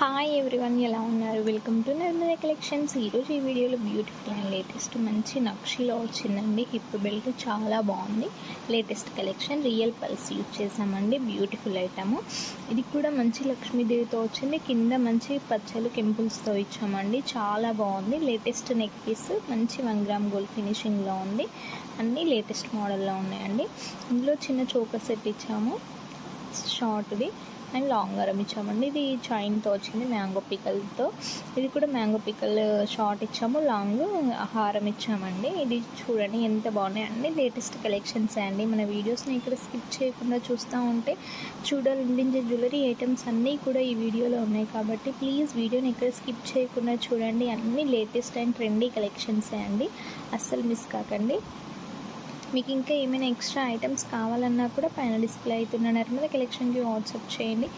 Hi everyone ఎలా ఉన్నారు? Welcome to Nirmala collections ఈరోజు ఈ వీడియోలో బ్యూటిఫుల్ అండ్ లేటెస్ట్ మంచి నక్షిలో వచ్చిందండి. హిప్ బెల్ట్ చాలా బాగుంది. Latest collection real pearls use చేసామండి బ్యూటిఫుల్ ఐటము ఇది కూడా మంచి లక్ష్మీదేవితో వచ్చింది. కింద మంచి పచ్చలు కెంపుల్స్తో ఇచ్చామండి. చాలా బాగుంది. లేటెస్ట్ నెక్ పీస్ మంచి వన్ గ్రామ్ గోల్డ్ ఫినిషింగ్లో ఉంది. అన్నీ లేటెస్ట్ మోడల్లో ఉన్నాయండి. ఇందులో చిన్న చోక సెట్ ఇచ్చాము. షార్ట్ది అండ్ లాంగ్ అరం ఇచ్చామండి. ఇది చైన్తో వచ్చింది మ్యాంగో పికల్తో. ఇది కూడా మ్యాంగో పికల్ షార్ట్ ఇచ్చాము. లాంగ్ హారం ఇచ్చామండి. ఇది చూడండి ఎంత బాగున్నాయండి లేటెస్ట్ కలెక్షన్స్ అండి. మన వీడియోస్ని ఇక్కడ స్కిప్ చేయకుండా చూస్తూ ఉంటే చూడాలనిపించే జ్యువెలరీ ఐటమ్స్ అన్నీ కూడా ఈ వీడియోలో ఉన్నాయి కాబట్టి ప్లీజ్ వీడియోని ఇక్కడ స్కిప్ చేయకుండా చూడండి. అన్నీ లేటెస్ట్ అండ్ ట్రెండీ కలెక్షన్సే అండి. అస్సలు మిస్ కాకండి. మీకు ఇంకా ఏమైనా ఎక్స్ట్రా ఐటమ్స్ కావాలన్నా కూడా పైన డిస్ప్లే అవుతున్న నర్మద కలెక్షన్కి వాట్సాప్ చేయండి.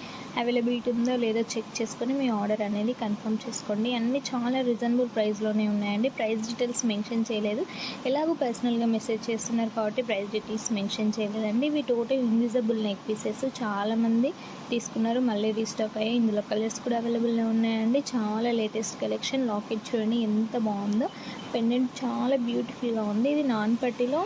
అవైలబిలిటీ ఉందో లేదో చెక్ చేసుకొని మీ ఆర్డర్ అనేది కన్ఫర్మ్ చేసుకోండి. అన్నీ చాలా రీజనబుల్ ప్రైస్లోనే ఉన్నాయండి. ప్రైస్ డీటెయిల్స్ మెన్షన్ చేయలేదు. ఎలాగో పర్సనల్గా మెసేజ్ చేస్తున్నారు కాబట్టి ప్రైస్ డీటెయిల్స్ మెన్షన్ చేయలేదండి. ఇవి టోటల్ ఇన్విజిబుల్ నెక్ పీసెస్. చాలామంది తీసుకున్నారు. మళ్ళీ రీస్టాక్ అయ్యాయి. ఇందులో కలర్స్ కూడా అవైలబుల్లో ఉన్నాయండి. చాలా లేటెస్ట్ కలెక్షన్. లాకెట్ చూడండి ఎంత బాగుందో. పెండెంట్ చాలా బ్యూటిఫుల్గా ఉంది. ఇది నాన్ పట్టిలో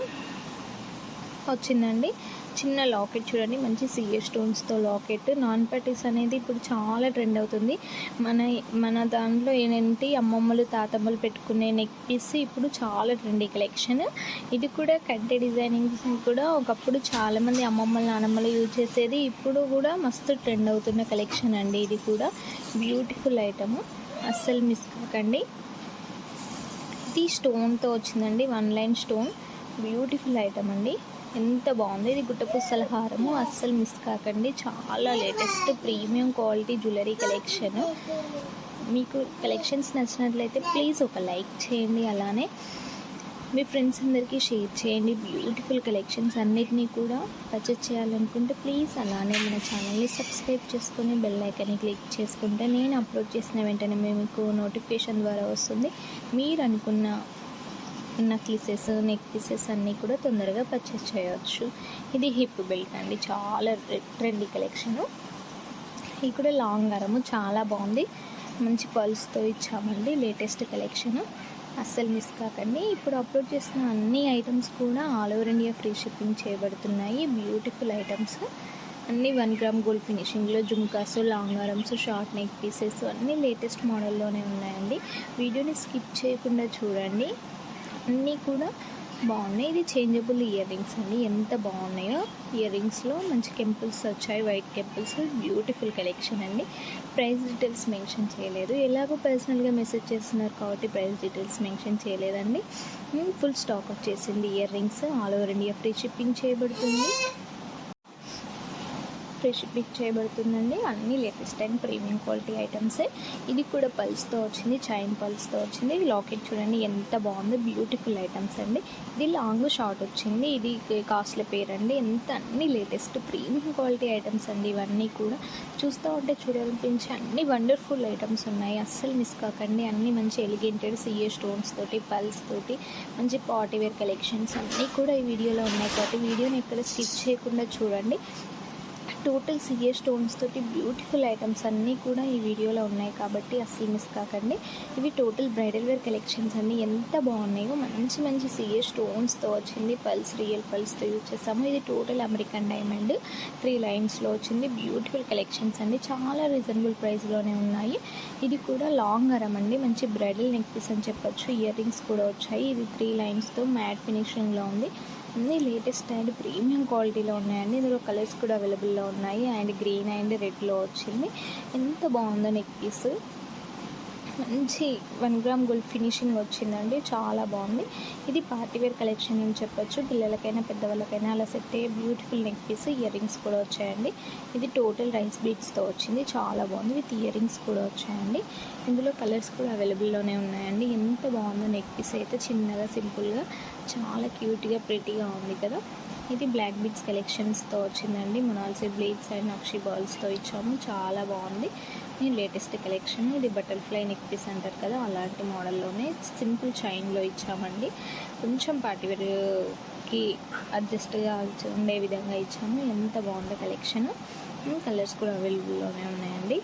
వచ్చిందండి. చిన్న లాకెట్ చూడండి మంచి సిఏ స్టోన్స్తో లాకెట్. నాన్ పట్టీస్ అనేది ఇప్పుడు చాలా ట్రెండ్ అవుతుంది. మన మన దాంట్లో ఏంటి అమ్మమ్మలు తాతమ్మలు పెట్టుకునే నెక్ పీస్ ఇప్పుడు చాలా ట్రెండీ కలెక్షన్ ఇది కూడా కంటే డిజైనింగ్స్ కూడా ఒకప్పుడు చాలామంది అమ్మమ్మలు నానమ్మలు యూజ్ చేసేది. ఇప్పుడు కూడా మస్తు ట్రెండ్ అవుతున్న కలెక్షన్ అండి ఇది కూడా. బ్యూటిఫుల్ ఐటమ్ అస్సలు మిస్ కాకండి. ఇది స్టోన్తో వచ్చిందండి one line stone beautiful item అండి. ఎంత బాగుంది. ఇది గుట్టపుస్తల హారము అస్సలు మిస్ కాకండి. చాలా latest premium quality jewellery collection. మీకు కలెక్షన్స్ నచ్చినట్లయితే ప్లీజ్ ఒక లైక్ చేయండి. అలానే మీ ఫ్రెండ్స్ అందరికీ షేర్ చేయండి. బ్యూటిఫుల్ కలెక్షన్స్ అన్నిటినీ కూడా పర్చేస్ చేయాలనుకుంటే ప్లీజ్ అలానే మన ఛానల్ని సబ్స్క్రైబ్ చేసుకొని బెల్ ఐకాన్ని క్లిక్ చేసుకుంటే నేను అప్లోడ్ చేసిన వెంటనే మీకు నోటిఫికేషన్ ద్వారా వస్తుంది. మీరు అనుకున్న నక్లీసెస్ నెక్ పీసెస్ అన్నీ కూడా తొందరగా పర్చేస్ చేయవచ్చు ఇది హిప్ బెల్ట్ అండి. చాలా ట్రెండీ కలెక్షను ఇది కూడా లాంగ్ అరము చాలా బాగుంది. మంచి పల్స్తో ఇచ్చామండి లేటెస్ట్ కలెక్షను అస్సలు మిస్ కాకండి. ఇప్పుడు అప్లోడ్ చేసిన అన్ని ఐటమ్స్ కూడా all over India free shipping చేయబడుతున్నాయి. బ్యూటిఫుల్ ఐటమ్స్ అన్నీ వన్ గ్రామ్ గోల్డ్ ఫినిషింగ్లో జుమ్కాస్ లాంగ్ ఆరమ్స్ షార్ట్ నెక్ పీసెస్ అన్నీ లేటెస్ట్ మోడల్లోనే ఉన్నాయండి. వీడియోని స్కిప్ చేయకుండా చూడండి. అన్నీ కూడా బాగున్నాయి. ఇది చేంజబుల్ ఇయర్ రింగ్స్ అండి. ఎంత బాగున్నాయో ఇయర్ రింగ్స్లో మంచి కెంపుల్స్ వచ్చాయి. వైట్ కెంపుల్స్ బ్యూటిఫుల్ కలెక్షన్ అండి. ప్రైస్ డీటెయిల్స్ మెన్షన్ చేయలేదు. ఎలాగో పర్సనల్గా మెసేజ్ చేస్తున్నారు కాబట్టి ప్రైస్ డీటెయిల్స్ మెన్షన్ చేయలేదండి. ఫుల్ స్టాక్ వచ్చేసింది ear rings all over India free shipping చేయబడుతుంది. ఫ్రీ షిప్పింగ్ చేయబడుతుందండి. అన్ని లేటెస్ట్ అండ్ ప్రీమియం క్వాలిటీ ఐటమ్సే ఇది కూడా పల్స్తో వచ్చింది చైన్ పల్స్తో వచ్చింది. లాకెట్ చూడండి ఎంత బాగుందో బ్యూటిఫుల్ ఐటమ్స్ అండి. ఇది లాంగ్ షార్ట్ వచ్చింది. ఇది కాస్ట్లీ పేరండి ఎంత అన్ని లేటెస్ట్ ప్రీమియం క్వాలిటీ ఐటమ్స్ అండి ఇవన్నీ కూడా. చూస్తూ ఉంటే చూడాలనిపించి అన్ని వండర్ఫుల్ ఐటమ్స్ ఉన్నాయి. అస్సలు మిస్ కాకండి. అన్ని మంచి ఎలిగెంటెడ్ సిఏ స్టోన్స్ తోటి పల్స్ తోటి మంచి పార్టీవేర్ కలెక్షన్స్ అన్నీ కూడా ఈ వీడియోలో ఉన్నాయి. కాబట్టి వీడియోని ఎక్కడ స్కిప్ చేయకుండా చూడండి. టోటల్ సిఏ స్టోన్స్ తోటి బ్యూటిఫుల్ ఐటమ్స్ అన్నీ కూడా ఈ వీడియోలో ఉన్నాయి కాబట్టి అస్సలు మిస్ కాకండి. ఇవి టోటల్ బ్రైడల్ వేర్ కలెక్షన్స్ అన్నీ ఎంత బాగున్నాయో మంచి మంచి సిఏ స్టోన్స్తో వచ్చింది. పల్స్ రియల్ పల్స్తో యూజ్ చేస్తాము. ఇది టోటల్ అమెరికన్ డైమండ్. త్రీ లైన్స్లో వచ్చింది. బ్యూటిఫుల్ కలెక్షన్స్ అండి. చాలా రీజనబుల్ ప్రైస్లోనే ఉన్నాయి. ఇది కూడా లాంగ్ అరం అండి. మంచి బ్రైడల్ నెక్ పీస్ అని చెప్పొచ్చు. ఇయర్ రింగ్స్ కూడా వచ్చాయి. ఇది త్రీ లైన్స్తో మ్యాట్ ఫినిషింగ్లో ఉంది. అన్ని లేటెస్ట్ అండ్ ప్రీమియం క్వాలిటీలో ఉన్నాయండి. ఇందులో కలర్స్ కూడా అవైలబుల్లో ఉన్నాయి. అండ్ గ్రీన్ అండ్ రెడ్లో వచ్చింది. ఎంత బాగుందో నెక్ పీస్. మంచి వన్ గ్రామ్ గోల్డ్ ఫినిషింగ్ వచ్చిందండి. చాలా బాగుంది. ఇది పార్టీవేర్ కలెక్షన్ అని చెప్పొచ్చు. పిల్లలకైనా పెద్దవాళ్ళకైనా అలా సెట్ అయ్యే beautiful neck piece. Earrings కూడా వచ్చాయండి. ఇది టోటల్ రైస్ బీట్స్తో వచ్చింది. చాలా బాగుంది. విత్ ఇయర్ రింగ్స్ కూడా వచ్చాయండి. ఇందులో కలర్స్ కూడా అవైలబుల్లోనే ఉన్నాయండి. ఎంత బాగుందో నెక్ పీస్ అయితే చిన్నగా సింపుల్గా చాలా క్యూట్గా ప్రెటీగా ఉంది కదా? ఇది బ్లాక్ బీట్స్ కలెక్షన్స్తో వచ్చిందండి. మొనాల్సీ బ్లీడ్స్ అండ్ నక్షి బాల్స్తో ఇచ్చాము. చాలా బాగుంది. నేను లేటెస్ట్ కలెక్షన్. ఇది బటర్ఫ్లై నెక్ పీస్ అంటారు కదా? అలాంటి మోడల్లోనే సింపుల్ చైన్లో ఇచ్చామండి. కొంచెం పార్టీవేర్కి అడ్జస్ట్గా ఉండే విధంగా ఇచ్చాము. ఎంత బాగుందో కలెక్షన్. కలర్స్ కూడా అవైలబుల్లోనే ఉన్నాయండి.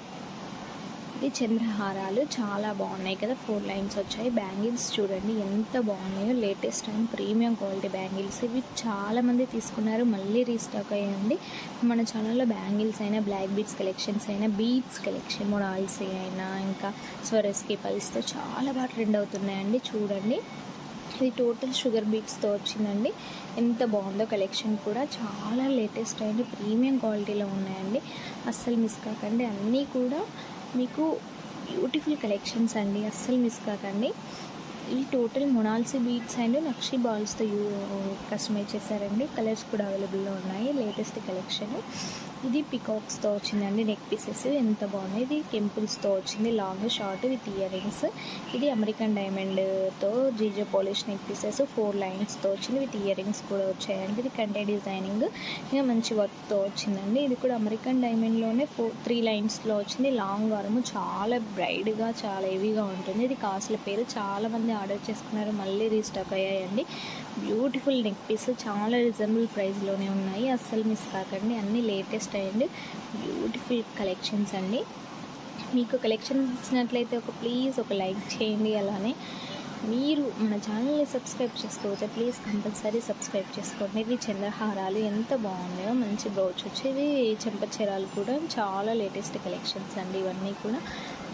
ఇది చంద్రహారాలు చాలా బాగున్నాయి కదా. ఫోర్ లైన్స్ వచ్చాయి. బ్యాంగిల్స్ చూడండి ఎంత బాగున్నాయో. Latest and premium quality bangles. ఇవి చాలా మంది తీసుకున్నారు. మళ్ళీ రీస్టాక్ అయ్యండి మన ఛానల్లో బ్యాంగిల్స్ అయినా బ్లాక్ బీట్స్ కలెక్షన్స్ అయినా బీట్స్ కలెక్షన్ మొడాల్సీ అయినా ఇంకా స్వరస్కి పల్స్తో చాలా బాగా ట్రెండ్ అవుతున్నాయండి. చూడండి. ఇది టోటల్ షుగర్ బీట్స్తో వచ్చిందండి. ఎంత బాగుందో కలెక్షన్ కూడా. చాలా లేటెస్ట్ అండ్ ప్రీమియం క్వాలిటీలో ఉన్నాయండి. అస్సలు మిస్ కాకండి. అన్నీ కూడా మీకు బ్యూటిఫుల్ కలెక్షన్స్ అండి అస్సలు మిస్ కాకండి. ఈ టోటల్ మొనాల్సీ బీట్స్ అండ్ నక్షి బాల్స్తో యూ కస్టమైజ్ చేశారండి. కలర్స్ కూడా అవైలబుల్లో ఉన్నాయి లేటెస్ట్ కలెక్షన్ ఇది పికాక్స్తో వచ్చిందండి నెక్ పీసెస్ ఎంత బాగున్నాయి. ఇది టెంపుల్స్తో వచ్చింది long short with earrings ఇది అమెరికన్ డైమండ్తో జీజో పాలిష్ నెక్ పీసెస్ ఫోర్ లైన్స్తో వచ్చింది విత్ ఇయర్ రింగ్స్ కూడా వచ్చాయండి. ఇది కంటే డిజైనింగ్. ఇంకా మంచి వర్క్తో వచ్చిందండి ఇది కూడా అమెరికన్ డైమండ్లోనే ఫోర్ త్రీ లైన్స్లో వచ్చింది. లాంగ్ ఆర్మ్ చాలా బ్రైట్గా చాలా హెవీగా ఉంటుంది. ఇది కాస్ట్ల పేరు చాలా మంది ఆర్డర్ చేసుకున్నారు. మళ్ళీ రీస్టాక్ అయ్యాయండి. బ్యూటిఫుల్ నెక్ పీస్ చాలా రీజనబుల్ ప్రైస్లోనే ఉన్నాయి. అస్సలు మిస్ కాకండి. అన్నీ లేటెస్ట్ అండ్ బ్యూటిఫుల్ కలెక్షన్స్ అండి. మీకు కలెక్షన్ ఇచ్చినట్లయితే ఒక ప్లీజ్ ఒక లైక్ చేయండి. అలానే మీరు మన ఛానల్ని సబ్స్క్రైబ్ చేసుకోవచ్చు. ప్లీజ్ కంపల్సరీ సబ్స్క్రైబ్ చేసుకోండి. ఇవి చంద్రహారాలు ఎంత బాగున్నాయో మంచి బ్రౌచ్ వచ్చి ఇవి చెంపచీరాలు కూడా చాలా లేటెస్ట్ కలెక్షన్స్ అండి. ఇవన్నీ కూడా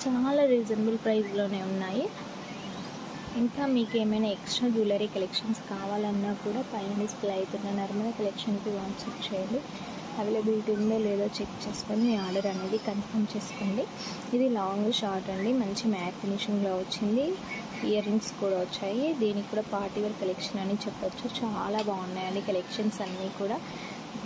చాలా రీజనబుల్ ప్రైస్లోనే ఉన్నాయి. ఇంకా మీకు ఏమైనా ఎక్స్ట్రా జ్యువెలరీ కలెక్షన్స్ కావాలన్నా కూడా పైన డిస్ప్లే అవుతున్న నర్మల్ కలెక్షన్కి వాట్సాప్ చేయండి. అవైలబిలిటీ ఉందో లేదో చెక్ చేసుకొని మీ ఆర్డర్ అనేది కన్ఫర్మ్ చేసుకోండి. ఇది లాంగ్ షార్ట్ అండి. మంచి మ్యాట్ ఫినిషింగ్లో వచ్చింది. ఇయర్ రింగ్స్ కూడా వచ్చాయి. దీనికి కూడా పార్టీ వేర్ కలెక్షన్ అని చెప్పొచ్చు. చాలా బాగున్నాయండి కలెక్షన్స్ అన్నీ కూడా.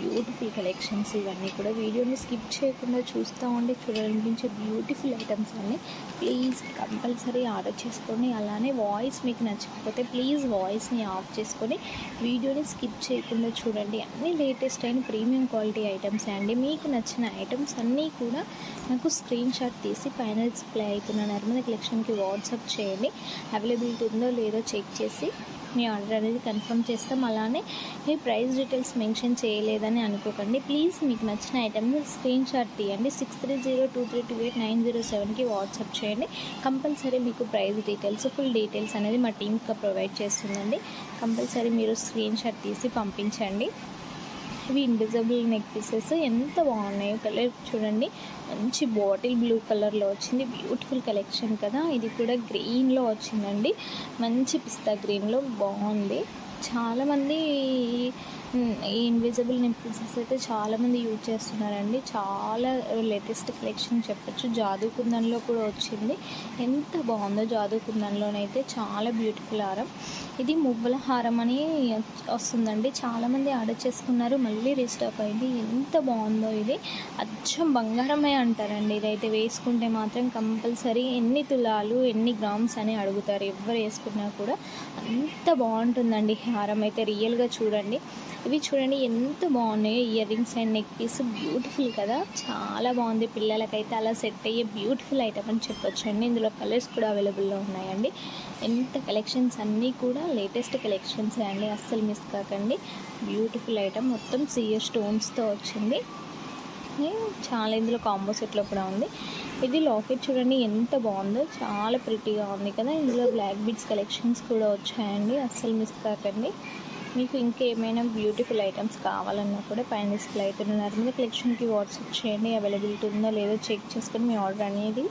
బ్యూటిఫుల్ కలెక్షన్స్ ఇవన్నీ కూడా. వీడియోని స్కిప్ చేయకుండా చూస్తూ ఉండి చూడాలనిపించే బ్యూటిఫుల్ ఐటమ్స్ అన్ని ప్లీజ్ కంపల్సరీ ఆర్డర్ చేసుకొని అలానే వాయిస్ మీకు నచ్చకపోతే ప్లీజ్ వాయిస్ని ఆఫ్ చేసుకొని వీడియోని స్కిప్ చేయకుండా చూడండి. అన్ని లేటెస్ట్ అయిన ప్రీమియం క్వాలిటీ ఐటమ్స్ అండి. మీకు నచ్చిన ఐటమ్స్ అన్నీ కూడా నాకు స్క్రీన్ షాట్ తీసి పైన డిస్ప్లే అవుతున్న నర్మద కలెక్షన్కి వాట్సాప్ చేయండి. అవైలబిలిటీ ఉందో లేదో చెక్ చేసి మీ ఆర్డర్ అనేది కన్ఫర్మ్ చేస్తాం. అలానే మీ ప్రైస్ డీటెయిల్స్ మెన్షన్ చేయలేదని అనుకోకండి. ప్లీజ్ మీకు నచ్చిన ఐటమ్ స్క్రీన్ షాట్ తీయండి. Six three zero two three two eight nine zero సెవెన్కి వాట్సాప్ చేయండి. కంపల్సరీ మీకు ప్రైస్ డీటెయిల్స్ ఫుల్ డీటెయిల్స్ అనేది మా టీమ్కి ప్రొవైడ్ చేస్తుందండి. కంపల్సరీ మీరు స్క్రీన్ షాట్ తీసి పంపించండి. ఇవి ఇన్విజిబుల్ నెక్ పీసెస్ ఎంత బాగున్నాయో కలర్ చూడండి. మంచి బాటిల్ బ్లూ కలర్లో వచ్చింది. బ్యూటిఫుల్ కలెక్షన్ కదా. ఇది కూడా గ్రీన్లో వచ్చిందండి. మంచి పిస్తా గ్రీన్లో బాగుంది. చాలామంది ఈ ఇన్విజిబుల్ నెక్ అయితే చాలామంది యూజ్ చేస్తున్నారండి. చాలా లేటెస్ట్ కలెక్షన్ చెప్పచ్చు. జాదూ కుందన్లో కూడా వచ్చింది. ఎంత బాగుందో జాదూ కుందన్లోనైతే చాలా బ్యూటిఫుల్ హారం. ఇది మువ్వల హారం అని వస్తుందండి. చాలామంది ఆర్డర్ చేసుకున్నారు. మళ్ళీ రీస్టాక్ అయింది. ఎంత బాగుందో ఇది. అచ్చం బంగారమే అంటారండి. ఇదైతే వేసుకుంటే మాత్రం కంపల్సరీ ఎన్ని తులాలు ఎన్ని గ్రామ్స్ అని అడుగుతారు. ఎవరు వేసుకున్నా కూడా అంత బాగుంటుందండి హారం. అయితే రియల్గా చూడండి. ఇవి చూడండి ఎంత బాగున్నాయో earrings and neck piece. Beautiful కదా? చాలా బాగుంది. పిల్లలకైతే అలా సెట్ అయ్యే బ్యూటిఫుల్ ఐటమ్ అని చెప్పొచ్చు అండి. ఇందులో కలర్స్ కూడా అవైలబుల్లో ఉన్నాయండి. ఎంత కలెక్షన్స్ అన్నీ కూడా లేటెస్ట్ కలెక్షన్స్ అండి. అస్సలు మిస్ కాకండి. బ్యూటిఫుల్ ఐటమ్ మొత్తం సిఎస్ స్టోన్స్తో వచ్చింది. చాలా ఇందులో కాంబో సెట్లో కూడా ఉంది. ఇది లాకెట్ చూడండి ఎంత బాగుందో. చాలా ప్రిటీగా ఉంది కదా. ఇందులో బ్లాక్ బీడ్స్ కలెక్షన్స్ కూడా వచ్చాయండి. అస్సలు మిస్ కాకండి. మీకు ఇంకేమైనా బ్యూటిఫుల్ ఐటమ్స్ కావాలన్నా కూడా పైన డిస్ప్లే అవుతున్న మీద కలెక్షన్కి వాట్సాప్ చేయండి. అవైలబిలిటీ ఉందో లేదో చెక్ చేసుకొని మీ ఆర్డర్ అనేది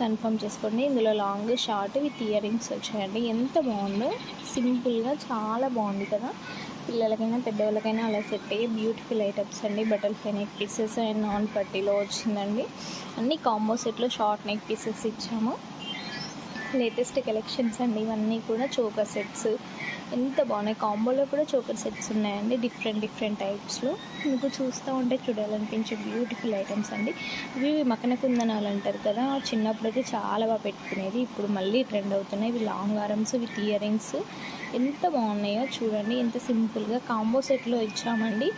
కన్ఫర్మ్ చేసుకోండి. ఇందులో long short with earrings వచ్చాయండి. ఎంత బాగుందో సింపుల్గా చాలా బాగుంది కదా. పిల్లలకైనా పెద్దవాళ్ళకైనా అలా సెట్ అయ్యి బ్యూటిఫుల్ ఐటమ్స్ అండి. బటర్ఫ్లై నెక్ పీసెస్ అండ్ నాన్ పట్టీలో వచ్చిందండి. అన్ని కాంబో సెట్లో షార్ట్ నెక్ పీసెస్ ఇచ్చాము. లేటెస్ట్ కలెక్షన్స్ అండి. ఇవన్నీ కూడా చోకా సెట్స్ ఎంత బాగున్నాయి. కాంబోలో కూడా చోకర్ సెట్స్ ఉన్నాయండి. డిఫరెంట్ డిఫరెంట్ టైప్స్లో. మీకు చూస్తూ ఉంటే చూడాలనిపించే బ్యూటిఫుల్ ఐటమ్స్ అండి. ఇవి మకన కుందనాలు అంటారు కదా. చిన్నప్పుడు అయితే చాలా బాగా పెట్టుకునేది. ఇప్పుడు మళ్ళీ ట్రెండ్ అవుతున్నాయి. ఇవి లాంగ్ ఆరమ్స్ విత్ ఇయర్ రింగ్స్ ఎంత బాగున్నాయో చూడండి. ఎంత సింపుల్గా కాంబో సెట్లో ఇచ్చామండి.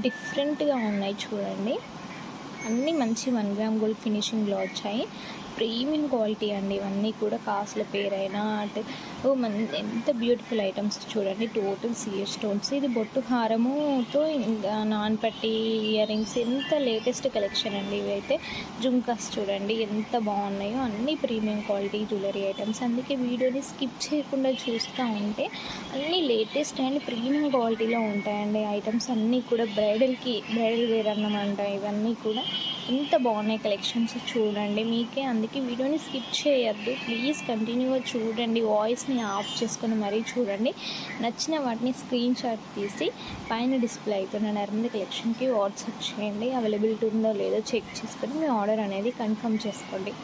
డిఫరెంట్గా ఉన్నాయి చూడండి. అన్నీ మంచి వన్ గ్రామ్ గోల్డ్ ఫినిషింగ్లో వచ్చాయి. ప్రీమియం క్వాలిటీ అండి. ఇవన్నీ కూడా కాసుల పేరైనా అంటే ఎంత బ్యూటిఫుల్ ఐటమ్స్ చూడండి. టోటల్ సియర్ స్టోన్స్. ఇది బొట్టు హారముతో ఇంకా నాన్ పట్టి ఇయర్ రింగ్స్ ఎంత లేటెస్ట్ కలెక్షన్ అండి ఇవైతే. జుంకాస్ చూడండి ఎంత బాగున్నాయో. అన్ని ప్రీమియం క్వాలిటీ జ్యువెలరీ ఐటమ్స్. అందుకే వీడియోని స్కిప్ చేయకుండా చూస్తూ ఉంటే అన్నీ లేటెస్ట్ అండ్ ప్రీమియం క్వాలిటీలో ఉంటాయండి ఐటమ్స్. అన్నీ కూడా బ్రైడల్కి బ్రైడల్ వేర్ అన్నమాట. ఇవన్నీ కూడా ఎంత బాగున్నాయి కలెక్షన్స్ చూడండి. మీకే అందుకే వీడియోని స్కిప్ చేయొద్దు. ప్లీజ్ కంటిన్యూగా చూడండి. వాయిస్ని ఆఫ్ చేసుకొని మరీ చూడండి. నచ్చిన వాటిని స్క్రీన్ షాట్ తీసి పైన డిస్ప్లే అవుతున్న నర్మద కలెక్షన్కి వాట్సాప్ చేయండి. అవైలబిలిటీ ఉందో లేదో చెక్ చేసుకొని మీ ఆర్డర్ అనేది కన్ఫర్మ్ చేసుకోండి.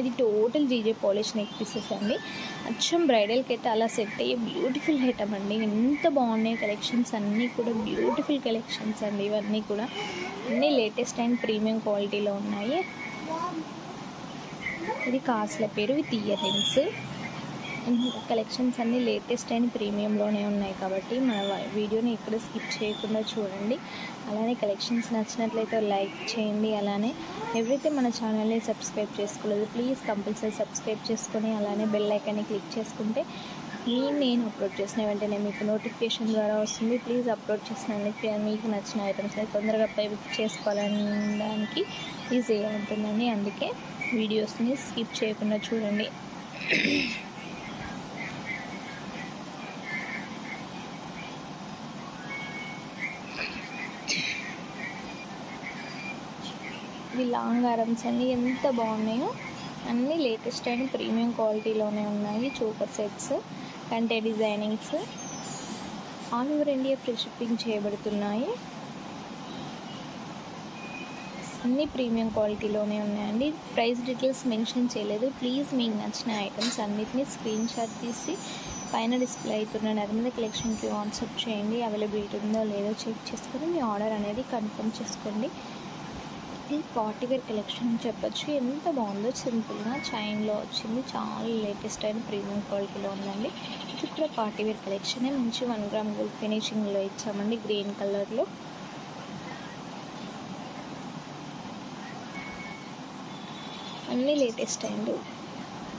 ఇది total GJ polish neck pieces అండి. అచ్చం బ్రైడల్కి అయితే అలా సెట్ అయ్యే బ్యూటిఫుల్ ఐటమ్ అండి. ఎంత బాగున్నాయి కలెక్షన్స్ అన్నీ కూడా. బ్యూటిఫుల్ కలెక్షన్స్ అండి ఇవన్నీ కూడా. అన్నీ లేటెస్ట్ అండ్ ప్రీమియం క్వాలిటీలో ఉన్నాయి. ఇది కాస్ట్ల పేరు. విత్ ఇయర్ రింగ్స్ కలెక్షన్స్ అన్నీ లేటెస్ట్ అండ్ ప్రీమియంలోనే ఉన్నాయి కాబట్టి మన వీడియోని ఎక్కడ స్కిప్ చేయకుండా చూడండి. అలానే కలెక్షన్స్ నచ్చినట్లయితే లైక్ చేయండి. అలానే ఎవరైతే మన ఛానల్ని సబ్స్క్రైబ్ చేసుకోలేదు ప్లీజ్ కంపల్సరీ సబ్స్క్రైబ్ చేసుకొని అలానే బెల్ ఐకాన్ని క్లిక్ చేసుకుంటే నేను నేను అప్లోడ్ చేసిన వెంటనే మీకు నోటిఫికేషన్ ద్వారా వస్తుంది. ప్లీజ్ అప్లోడ్ చేసిన మీకు నచ్చిన ఐటమ్స్ తొందరగా పై చేసుకోవాలనడానికి ఈజీగా ఉంటుందండి అందుకే వీడియోస్ని స్కిప్ చేయకుండా చూడండి. ఇవి లాంగ్ ఆరమ్స్ అన్నీ ఎంత బాగున్నాయో. అన్నీ లేటెస్ట్ అండ్ ప్రీమియం క్వాలిటీలోనే ఉన్నాయి చూపర్ సెట్స్ కంటే designings. All over India free shipping చేయబడుతున్నాయి. అన్ని ప్రీమియం క్వాలిటీలోనే ఉన్నాయండి. ప్రైస్ డీటెయిల్స్ మెన్షన్ చేయలేదు. ప్లీజ్ మీకు నచ్చిన ఐటమ్స్ అన్నిటిని స్క్రీన్ షాట్ తీసి పైన డిస్ప్లే అవుతున్న నర్మద కలెక్షన్కి వాట్సాప్ చేయండి. అవైలబిలిటీ ఉందో లేదో చెక్ చేసుకొని మీ ఆర్డర్ అనేది కన్ఫర్మ్ చేసుకోండి. ఇది పార్టీ వేర్ కలెక్షన్ చెప్పొచ్చు. ఎంత బాగుందో సింపుల్గా చైన్లో వచ్చింది. చాలా లేటెస్ట్ అయిన ప్రీమియం క్వాలిటీలో ఉందండి. ఇది కూడా పార్టీ వేర్ కలెక్షనే. మంచి వన్ గ్రామ్ గోల్డ్ ఫినిషింగ్లో ఇచ్చామండి. గ్రీన్ కలర్లో. అన్నీ లేటెస్ట్ అండ్.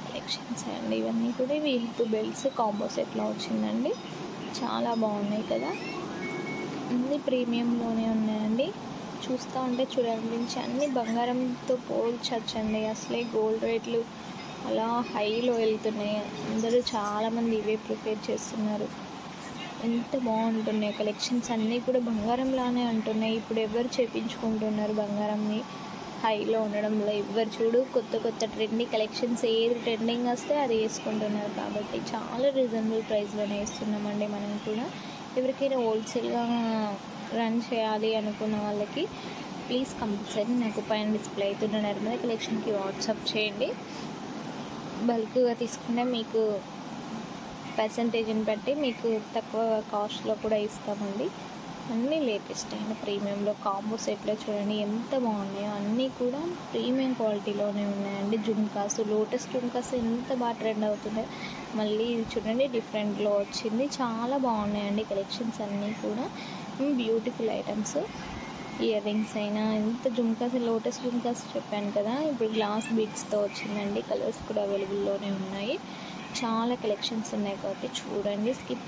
కలెక్షన్స్ అండి. ఇవన్నీ కూడా ఇవి హిప్ బెల్ట్స్ కాంబో సెట్లో వచ్చిందండి? చాలా బాగున్నాయి కదా. అన్ని ప్రీమియంలోనే ఉన్నాయండి. చూస్తూ ఉంటే చూడాలనిపించి అన్ని బంగారంతో పోల్చొచ్చండి అసలే గోల్డ్ రేట్లు అలా హైలో వెళ్తున్నాయి. అందరూ చాలామంది ఇవే ప్రిపేర్ చేస్తున్నారు. ఎంత బాగుంటున్నాయి కలెక్షన్స్ అన్నీ కూడా బంగారంలానే ఉంటున్నాయి. ఇప్పుడు ఎవరు చేపించుకుంటున్నారు బంగారంని? హైలో ఉండడంలో ఎవరు చూడు కొత్త కొత్త ట్రెండింగ్ కలెక్షన్స్ ఏది ట్రెండింగ్ వస్తే అది వేసుకుంటున్నారు కాబట్టి చాలా రీజనబుల్ ప్రైస్లోనే వేస్తున్నామండి మనం కూడా. ఎవరికైనా హోల్సేల్గా రన్ చేయాలి అనుకున్న వాళ్ళకి ప్లీజ్ కంపల్సరీ నాకు పైన డిస్ప్లే అవుతున్న నర్మదా కలెక్షన్కి వాట్సాప్ చేయండి. బల్క్గా తీసుకుంటే మీకు పర్సంటేజ్ని బట్టి మీకు తక్కువ కాస్ట్లో కూడా ఇస్తామండి. అన్నీ లేటెస్ట్ అయిన ప్రీమియంలో కాంబో సెట్లో చూడండి ఎంత బాగున్నాయో. అన్నీ కూడా ప్రీమియం క్వాలిటీలోనే ఉన్నాయండి. జుమ్కాస్ లోటస్ జుమ్కాస్ ఎంత బాగా ట్రెండ్ అవుతుందో మళ్ళీ ఇది చూడండి డిఫరెంట్లో వచ్చింది. చాలా బాగున్నాయండి కలెక్షన్స్ అన్నీ కూడా. Beautiful items. ఇయర్ రింగ్స్ అయినా ఎంత జుమ్కాస్ లోటస్ జుమ్కాస్ చెప్పాను కదా. ఇప్పుడు గ్లాస్ బీడ్స్తో వచ్చిందండి. కలర్స్ కూడా అవైలబుల్లోనే ఉన్నాయి. చాలా కలెక్షన్స్ ఉన్నాయి కాబట్టి చూడండి స్కిప్